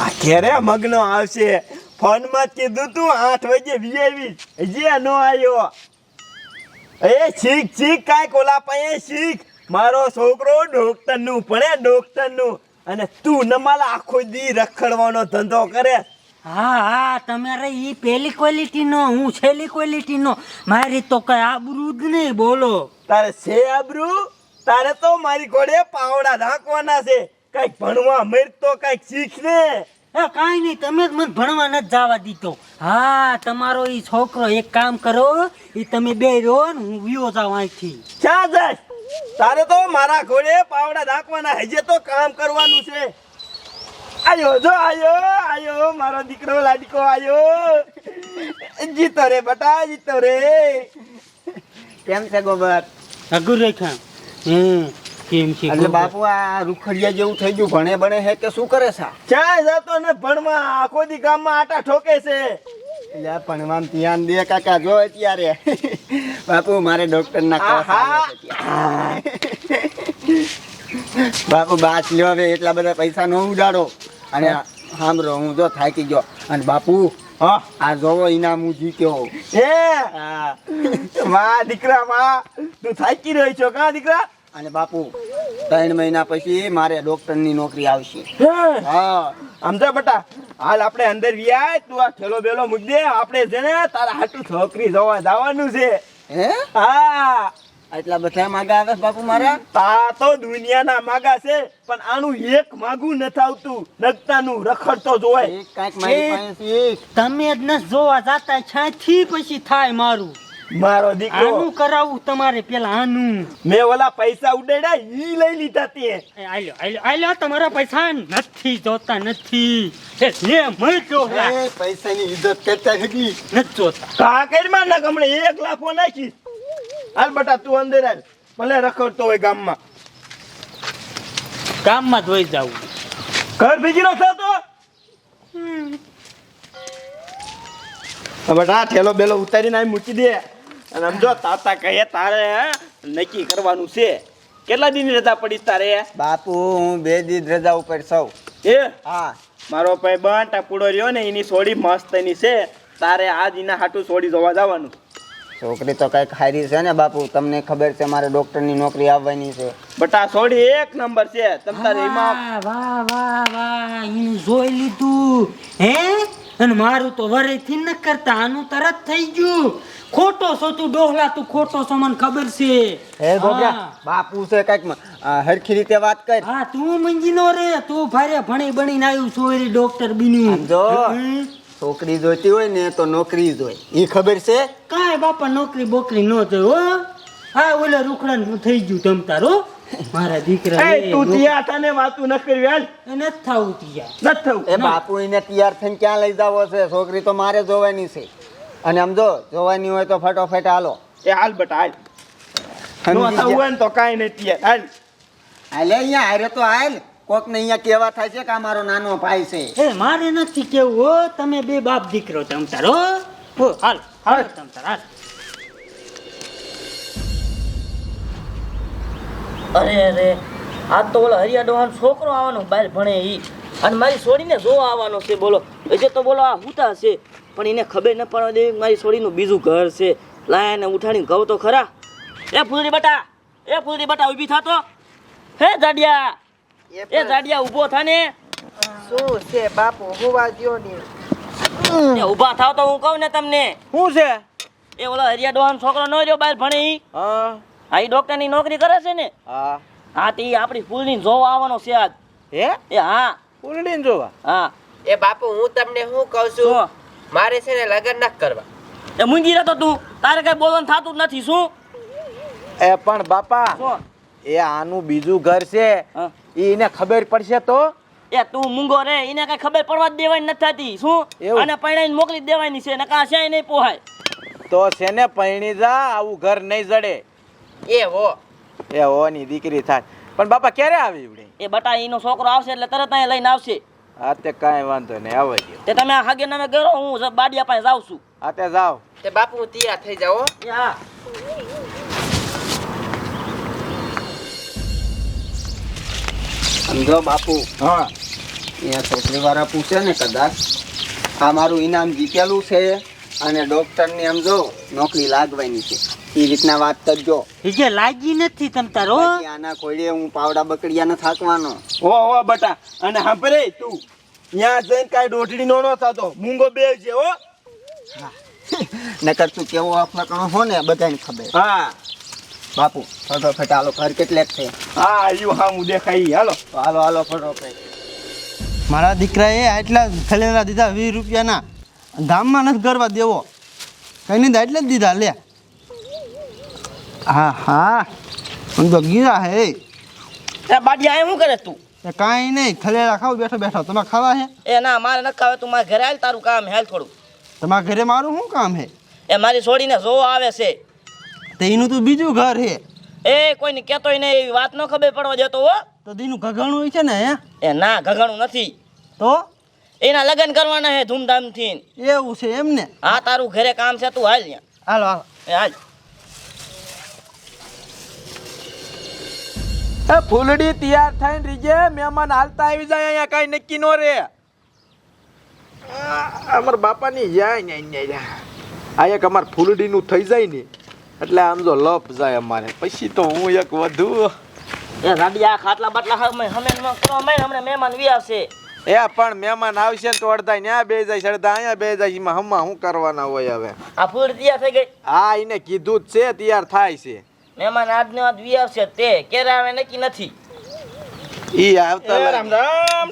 આ ઘેરે મગનો આવશે. ફોનમાં કીધું તું આઠ વાગે વીઆઈવી હજી નો આવ્યો એ શીખ શીખ કાંઈક ઓલા પાસે શીખ. મારો છોકરો ડોક્ટરનું ભણે ડોક્ટરનું. અને તું નમાલ આખો દી રખડવાનો ધંધો કરે. હા હા તમારે એ પહેલી ક્વોલિટીનો હું છેલ્લી ક્વોલિટીનો. મારી તો કઈ આબરૂ જ નહીં બોલો. તારે છે આબરૂ? તારે તો મારી ઘોડે પાવડા ઢાંકવાના છે. કંઈક ભણવા મર તો કંઈક શીખ ને એ કાંઈ નહીં તમે જ મને ભણવા નથી જવા દીધો. હા તમારો ઈ છોકરો એક કામ કરો ઈ તમે બે રહો ને હું વિયો જાઉં અહીંથી. ક્યાં જાય તારે તો મારા ઘોડે પાવડા ઢાંકવાના હજે તો કામ કરવાનું છે. આયો જો આયો આયો મારો દીકરો લાડકો આયો. જીતો રે બટા જીતો રે. કેમ છે ગોબર? અગુર રેખા હમ. કેમ છે એટલે બાપુ આ રૂખડિયા જેવું થઈ ગયું. ભણે ભણે હે કે શું કરે છે? ક્યાં જતો ને ભણવા આખો દી ગામમાં આટા ઠોકે છે. એટલે ભણવામાં ધ્યાન દે કાકા જો અત્યારે. બાપુ મારે ડોક્ટર ના. બાપુ બાસ લ્યો હવે એટલા બધા પૈસા નો ઉડાડો. અને સાંભળો હું જો થાકી ગયો. અને બાપુ હા. આ જોવો ઇનામ હું જીત્યો એ હા. દીકરા મા તું થાકી રહ્યો છો કા દીકરા? અને બાપુ ત્રણ મહિના પછી મારે ડોક્ટરની નોકરી આવશે. હા? સમજા બટા હાલ આપણે અંદર વ્યાય તું આ ઠેલો બેલો મુદ્દે આપણે છે ને તારા હાટું છોકરી જોવા જવાનું છે. હે? હા. એટલા બધા માગા આવે બાપુ મારા? તા તો દુનિયાના માગા છે પણ આનું એક માગું નથી આવતું. નગતાનું રખડતો જોય એક કાંઈક મારી પાસે તમે જ ન જોવા જાતા છાથી પછી થાય મારું. મારો દીકરો. આનું કરાવું તમારે પેલા આનું. મેં ઓલા પૈસા ઉડાડ્યા ઈ લઈ લીધા તે. આલ્યો આલ્યો આલ્યો તમારા પૈસા નથી જોતા નથી. એ લે મળજો એ પૈસાની ઇજ્જત કરતા નથી નથી જોતા. કાકડમાં ના ગમણે એક લાખો નાખી હાલ બટા તું અંદર હાલ. ભલે રખડતો હોય ગામમાં. ગામમાં ધોઈ વહી ઘર ભેગી નો થતો હવે આ ઠેલો બેલો ઉતારીને અહીં મૂકી દે. અને આમ જો તાતા કહે તારે નક્કી કરવાનું છે. કેટલા દિન રજા પડી તારે બાપુ હું બે દિન રજા ઉપર સૌ. એ હા. મારો ભાઈ બન ટપુડો રહ્યો ને એની સોડી મસ્ત એની છે. તારે આજ એના હાટું સોડી જોવા જવાનું. છોકરી તો કંઈક હારી છે ને બાપુ તમને ખબર છે મારે ડોક્ટરની નોકરી આવવાની છે. બટા સોડી એક નંબર છે. તમ તારે એમાં વાહ વાહ વાહ વાહ એનું જોઈ લીધું. હે? અને મારું તો વરેથી ન કરતા આનું તરત થઈ ગયું. ખોટો છો તું ડોહલા તું ખોટો છો મને ખબર છે. હે હા. બાપુ છે કંઈક હરખી રીતે વાત કર. હા તું મંજીનો રે તું ભારે ભણી ભણીને આવ્યું સોરી ડોક્ટર બની. જો છોકરી જોઈતી હોય ને તો નોકરી જ હોય એ ખબર છે? કાંઈ બાપા નોકરી બોકરી ન થઈ હો. હા ઓલે રૂખડા થઈ ગયું તમ તારો મારા દીકરા એ તું ત્યાં તને વાતું ન કરી વેલ ન નથી થાવું ન થાઉ એ બાપુ એને તૈયાર થઈને ક્યાં લઈ જાવો છે? છોકરી તો મારે જોવાની છે. અને આમ જો જોવાની હોય તો ફટાફટ હાલો. એ હાલ બટ હાલ. નો થાઉ તો કાંઈ નથી હાલ. હાલે અહીંયા હારે તો હાલ. કોક ને અહીંયા કેવા થાય છે કે આ મારો નાનો ભાઈ છે? એ મારે નથી કેવું હો. તમે બે બાપ દીકરો તમ તારો હો. હાલ હાલ તમ તાર હાલ. અરે અરે આ તો ઓલો હરિયાડોવાનો છોકરો આવવાનો બહાર ભણે ઈ. અને મારી છોડીને જોવા આવવાનો છે બોલો. હજે તો બોલો આ હુતા છે પણ એને ખબર ન પડવા દે મારી છોડીનું બીજું ઘર છે. લાય એને ઉઠાડીને કહું તો ખરા. એ ફૂલરી બટા એ ફૂલરી બટા ઊભી થાતો? હે જાડિયા એ જાડિયા ઊભો થાને? શું છે બાપુ હોવા દ્યો ને. એ ઊભા થાવ તો હું કહું ને તમને. શું છે? એ ઓલો હરિયા ડોહાનો છોકરો ન રહ્યો બહાર ભણે ઈ? હા હા ઈ ડોક્ટરની નોકરી કરે છે ને. હા. હા તે ઈ આપણી ફૂલની જોવા આવવાનો છે આજ. હે? એ હા. ફૂલની જોવા? હા. એ બાપુ હું તમને શું કહું છું? મારે છે ને લગ્ન ના કરવા. એ મૂંગી રહેતો તું. તારે કઈ બોલવાનું થતું જ નથી શું? એ પણ બાપા એ આનું બીજું ઘર છે. હા. એને ખબર પડશે તો? એ તું મૂંગો રે એને કઈ ખબર પડવા જ દેવાની નથી થતી શું? અને પરણાઈને મોકલી દેવાની છે નકા છે નહીં પોહાય. તો શેને પૈણી જા આવું ઘર નહીં જડે. એ હો. એ હોની દીકરી થાય. પણ બાપા ક્યારે આવી ಇವડે એ બટા એનો છોકરો આવશે એટલે તરત અહીં લઈને આવશે. હા તે કાંઈ વાંધો નહીં આવે દો તે તમે આ હાગે નામે કરો હું જ બાડિયા પાસે જાઉં છું. હા તે જાઓ. તે બાપુ હું તૈયાર થઈ જાઓ એ હા સમજો બાપુ. હા. અહીંયા છોકરી વાળા પૂછે ને કદાચ. આ મારું ઇનામ જીતેલું છે અને ડોક્ટરની આમ જો નોકરી લાગવાની છે. એ રીતના વાત કરજો. જે લાગી નથી તમ તારો આના કોઈડે હું પાવડા બકડિયા ન થાકવાનો. હો હો બટા અને સાંભળે તું ત્યાં જઈને કાંઈ દોઢડી નો નો થતો મૂંગો બે છે હો. નકર તું કેવો અફલાકણો હો ને બધાને ખબર. હા. બાપુ ફટોફટ હાલો ઘર કેટલેક છે? હા આવ્યું હા હું દેખાઈ હાલો. હાલો હાલો ફટોફટ. મારા દીકરાએ આટલા થલેલા દીધા વીસ રૂપિયાના. ગામમાં નથી કરવા દેવો. કઈ નહીં એટલે જ દીધા લે. હા હા. હું તો ગીરા હે. એ બાડિયા અહીં શું કરે તું? એ કાંઈ નહીં થલેલા ખાવ બેઠો બેઠો. તમે ખાવા હે? એ ના મારે ન ખાવે તું મારા ઘરે હાલ તારું કામ હાલ થોડું. તમારા ઘરે મારું શું કામ હે? એ મારી છોડીને જોવા આવે છે. તો એનું તું બીજું ઘર હે. એ કોઈને કહેતોય નહીં એવી વાત ન ખબર પડવા જતો હો. તો દીનું ઘઘણું છે ને હે? એ ના ઘઘણું નથી. તો? એના લગ્ન કરવાના હે ધૂમધામથી. એવું છે એમ ને? હા તારું ઘરે કામ છે તું હાલ ત્યાં હાલો હાલો. એ હાલ. એ ફૂલડી તૈયાર થઈને રીજે મહેમાન હાલતા આવી જાય અહીંયા કાંઈ નક્કી નો રે અમાર બાપાની જાય ને અહીંયા આ એક અમાર ફૂલડીનું થઈ જાય ને એટલે આમ જો લપ જાય અમારે. પછી તો હું એક વધુ. એ રાડી આ ખાટલા બાટલા હમે હમે કરવા માંડ હમણાં મહેમાન વી આવશે. એ પણ મહેમાન આવશે ને તો અડધા ન્યા બે જાય છે અડધા અહીંયા બે જાય એમાં હમા શું કરવાના હોય હવે? આ ફૂલ તૈયાર થઈ ગઈ. હા એને કીધું જ છે તૈયાર થાય છે. મહેમાન આજનો આજ વી આવશે તે. ક્યારે આવે નક્કી નથી. ઈ આવતા રામ રામ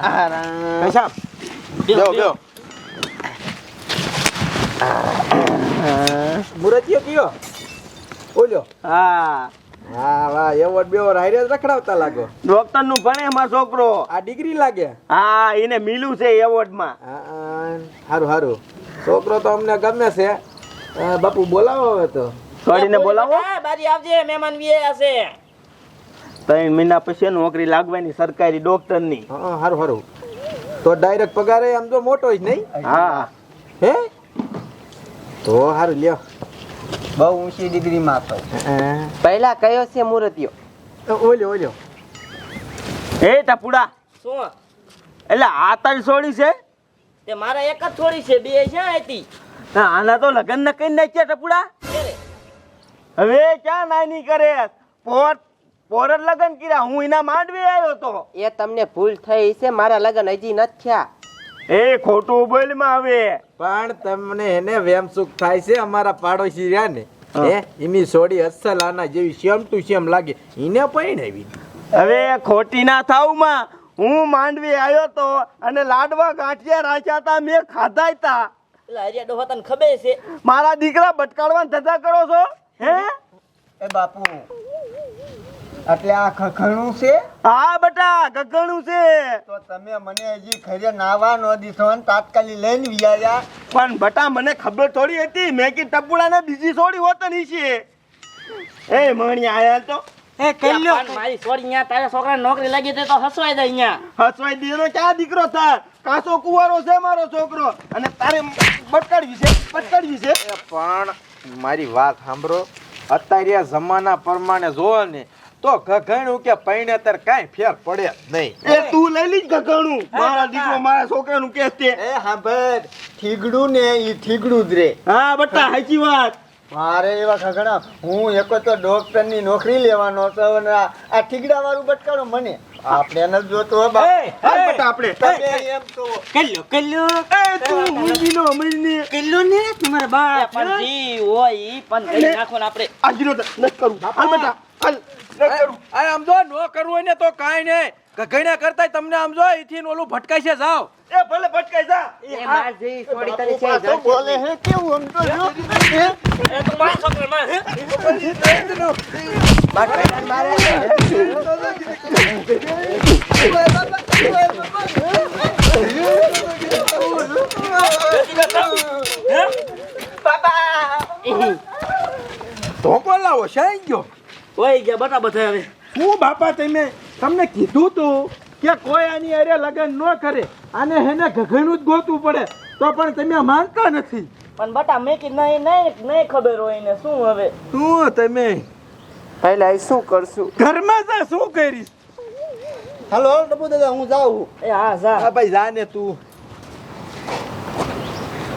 આરામ મુરતિયો કયો? ઓલ્યો હા. હા વાહ એવોર્ડ બેવોર્ડ હારે જ રખડાવતા લાગો. ડોક્ટરનું ભણે મારો છોકરો. આ ડિગ્રી લાગે? હા એને મીલું છે એવોર્ડમાં હારું સારું સારું છોકરો તો અમને ગમે છે. બાપુ બોલાવો હવે તો. છોડીને બોલાવો. હા, બારી આવજે મહેમાન વીએ હશે ત્રણ મહિના પછી નોકરી લાગવાની સરકારી ડોક્ટરની હા સારું સારું તો ડાયરેક્ટ પગાર એમ આમ તો મોટો જ નહીં? હા. હે? તો હારું લ્યો. બહુ ઊંચી ડિગ્રીમાં હતો પહેલા કયો છે મૂર્તિઓ? ઓલ્યો ઓલ્યો. એ ટપુડા શું? એટલે આ તારી છોડી છે? તે મારા એક જ થોડી છે બે ક્યાં હતી આના તો લગ્ન ન કરી નાખ્યા ટપુડા. હવે ક્યાં નાની કરે? પોર પોર જ લગ્ન કર્યા હું એના માંડવી આવ્યો તો. એ તમને ભૂલ થઈ છે મારા લગ્ન હજી નથી થયા. એ ખોટું બોલમાં હવે પણ તમને એને વેમ સુખ થાય છે અમારા પાડોશી રહ્યા ને એ એની સોડી અસલ આના જેવી સેમ ટુ સેમ લાગે. એને પરણાવી હવે ખોટી ના થાવમાં હું માંડવી આવ્યો તો અને લાડવા ગાંઠિયા રાખ્યા તા મેં ખાધા હતા ખબર છે? મારા દીકરા બટકાડવા ધંધા કરો છો? હે? એ બાપુ એટલે આ ખખણું છે? હા બટા ખખણું છે. તો તમે મને હજી ખરે નાવા નો દીધો ને તાત્કાલિક લઈને વિયાયા પણ બટા મને ખબર થોડી હતી. મેં કે ટપુડાને બીજી છોડી હોત નહીં છે. એ મણી આયા તો. એ કઈ મારી છોડી અહીંયા તારા છોકરાને નોકરી લાગી તે તો હસવાઈ જાય અહીંયા. હસવાઈ દીધો ક્યાં દીકરો થાય? કાસો કુવારો છે મારો છોકરો. અને તારે બટકાડવી છે બટકાડવી છે. પણ મારી વાત સાંભળો. અત્યારે જમાના પ્રમાણે જોવો ને તો ઘણું કે પૈણેતર કાંઈ ફેર પડે નહીં. એ તું લઈ લીજ ગગણું મારા દીકરો મારા છોકરાનું કે છે. એ સાંભળ ઠીગડું ને એ ઠીગડું જ રે. હા બટા સાચી વાત. મારે એવા ખગડા હું એક તો ડોક્ટરની નોકરી લેવાનો હતો અને આ ઠીકડા ઠીગડા વાળું બટકાડો મને. આપણે નથી જોતો હો બાપ. હાલ બટા આપણે. તમે એમ તો કઈ લ્યો એ તું મુંજીનો અમરીને. કઈ ને તમારા બાપ પણ જી હોય પણ નાખો આપણે. આજનો તો કરું. હાલ બેટા. આ આમ જો નો કરવું હોય ને તો કાંઈ નહીં. ઘણા કરતા તમને આમ જો એથી ઓલું ભટકાઈ છે જાવ એ ભલે ભટકાઈ જા. એ માર જેવી તને છે પાછો બોલે હે કેવું આમ તો જો? એ તો મારા છોકરા મારે. ધોકો લાવો શાઈ ગયો? હોય ગયા બટા બધા હવે. હું બાપા તમે તમને કીધું તું કે કોઈ આની અરે લગન ન કરે આને હેને ઘઘણું જ ગોતવું પડે તો પણ તમે માનતા નથી. પણ બટા મેં કીધું નહીં નહીં નહીં ખબર હોય ને શું હવે. શું તમે? પહેલા શું કરશું? ઘરમાં જા શું કરીશ? હાલો ડબુ દાદા હું જાઉં. એ હા જા. હા ભાઈ જા ને તું.